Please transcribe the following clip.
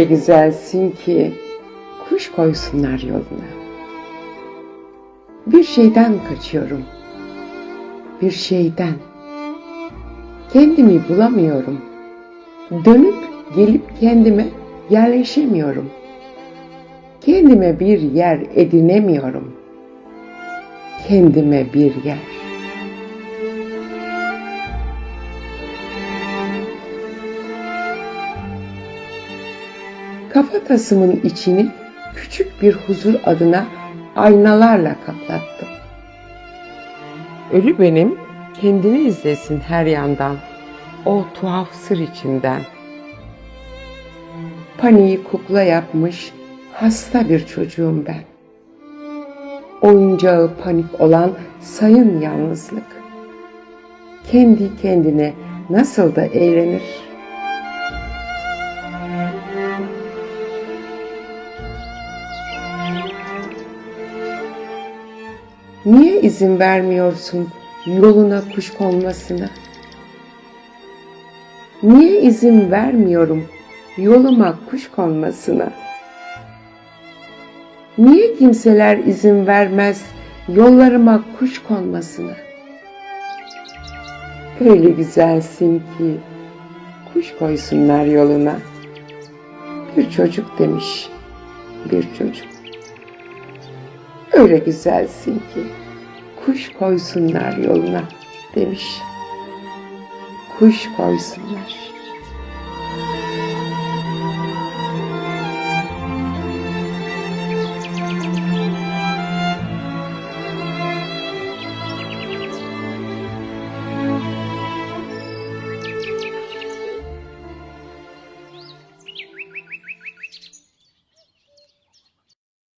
Öyle güzelsin ki kuş koysunlar yoluna. Bir şeyden kaçıyorum. Bir şeyden. Kendimi bulamıyorum. Dönüp gelip kendime yerleşemiyorum. Kendime bir yer edinemiyorum. Kendime bir yer. Kafatasımın içini küçük bir huzur adına aynalarla kaplattım. Ölü benim kendini izlesin her yandan, o tuhaf sır içinden. Paniği kukla yapmış hasta bir çocuğum ben. Oyuncağı panik olan sayın yalnızlık. Kendi kendine nasıl da eğlenir. Niye izin vermiyorsun yoluna kuş konmasına? Niye izin vermiyorum yoluma kuş konmasına? Niye kimseler izin vermez yollarıma kuş konmasına? Öyle güzelsin ki kuş koysunlar yoluna. Bir çocuk demiş, bir çocuk. Öyle güzelsin ki kuş koysunlar yoluna demiş. Kuş koysunlar.